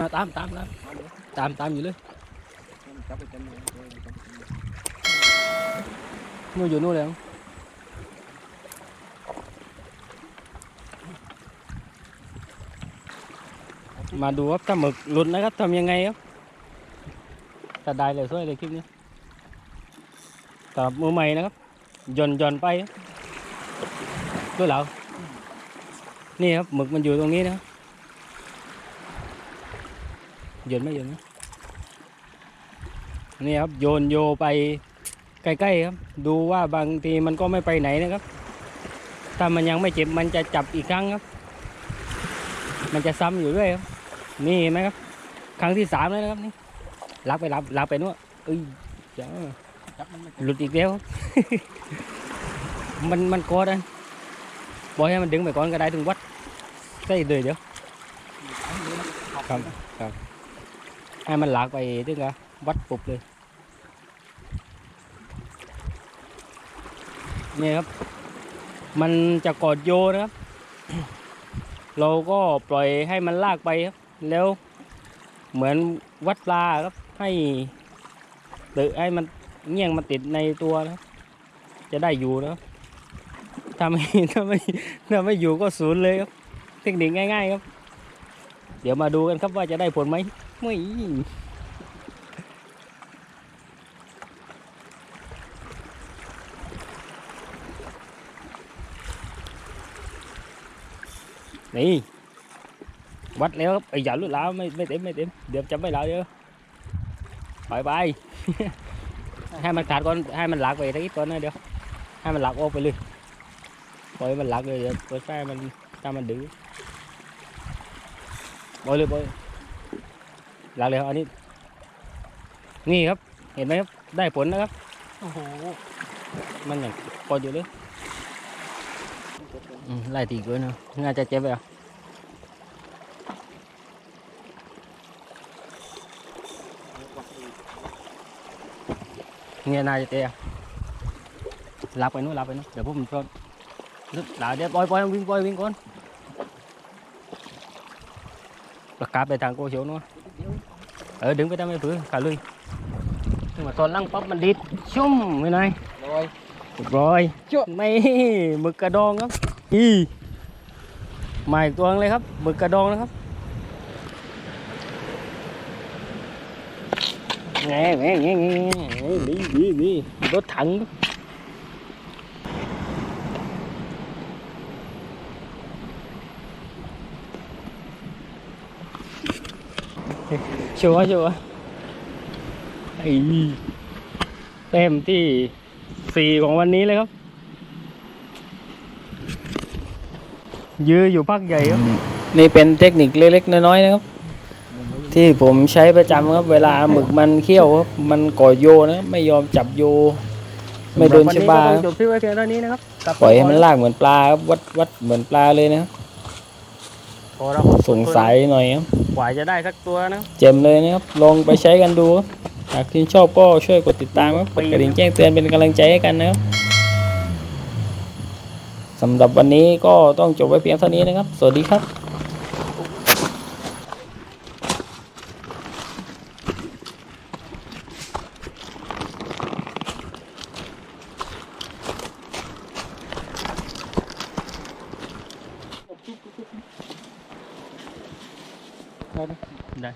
มาตามตามตามตามตามอยู่เลยนู่นอยู่นู่นเลยมาดูครับถ้าหมึกหลุดนะครับทำยังไงครับถ้าได้เลยช่วยเลยคลิปนี้สำหรับมือใหม่นะครับหย่อนหย่อนไปด้วยเหรอนี่ครับหมึกมันอยู่ตรงนี้นะ ครับหย่อนไหมหย่อนไหมนี่ครับโยนโยไปใกล้ๆครับ ดูว่าบางทีมันก็ไม่ไปไหนนะครับ ถ้ามันยังไม่เจ็บมันจะจับอีกครั้งครับ มันจะซ้ำอยู่ด้วยครับ นี่เห็นไหมครับ ครั้งที่สามแล้วนะครับนี่ลักไปลับลักไปนู่นเอ้ยเจ้าจับมันมันหลุดอีกแล้ว มันมันกอดอันบอกให้มันดึงไปก่อนก็ได้ถึงวัดใส่เลยเดี๋ยวครับ ให้มันหลากไปถึงกับวัดปุบเลย นี่ครับ มันจะกอดโยนะครับ เราก็ปล่อยให้มันลากไปครับ แล้วเหมือนวัดปลาครับ ให้ตือให้มันเงี้ยงมันติดในตัวนะครับ จะได้อยู่นะครับถ้าไม่ถ้าไม่ถ้าไม่อยู่ก็ศูนย์เลยครับ เทคนิคง่าย ๆ ครับ เดี๋ยวมาดูกันครับว่าจะได้ผลไหมไม่นี่วัดแล้วครับไอ้อย่าลุดแล้วไม่ไม่เต็มไม่เต็มเดี๋ยวจะไม่แล้วเดี๋ยวไปไปให้มันขาดก่อนให้มันหลักไปที่ก่อนนะเดี๋ยวให้มันหลักออกไปเลยปล่อยมันหลักเลยเดี๋ยวเปิดไฟมันถ้ามันดื้อ ปล่อยเลยปล่อยหลักเลยครับอันนี้ นี่ครับ เห็นไหมครับ ได้ผลนะครับ โอ้โห มันอย่างปล่อยอยู่เลยอืมไล่ตีกล้วยนะน่าจะเจ็บไปอะเนี่ยน่าจะเตะหลับไปนู้นหลับไปนู้นเดี๋ยวพวกผมชนหลับเดี๋ยวปล่อยปล่อยวิ่งปล่อยวิ่งก่อน ประกาศไปทางโกเฉียวนู้นเออดึงไปทางไม่ผือขาลุยขึ้นมาตอนลังปั๊บมันดิดชุ่มไปหน่อยลอยเรียบร้อยจุ๊ไม่หมึกกระดองครับอีมาอีกตัวนึงเลยครับหมึกกระดองนะครับแง่แง่แง่แง่นี่นี่นี่รถถัง ชัวร์ชัวร์ไอ้เต็มที่สี่ของวันนี้เลยครับ ยื้ออยู่พักใหญ่ครับ นี่เป็นเทคนิคเล็กๆน้อยๆนะครับ ที่ผมใช้ประจำครับ เวลาหมึกมันเคี้ยวครับ มันก่อโยนะครับไม่ยอมจับโย ไม่โดนชะบาจบที่ไว้เพียงเท่านี้นะครับกลับปล่อยให้มันลากเหมือนปลาครับวัดวัดเหมือนปลาเลยนะครับพอเราสงสัยหน่อยครับก ว่าจะได้สักตัวนะเจ็มเลยนะครับ ลองไปใช้กันดู หากที่ชอบก็ช่วยกดติดตามครับกดกระดิ่งแจ้งเตือนเป็นกำลังใจให้กันนะครับสำหรับวันนี้ก็ต้องจบไว้เพียงเท่านี้นะครับ สวัสดีครับ ได้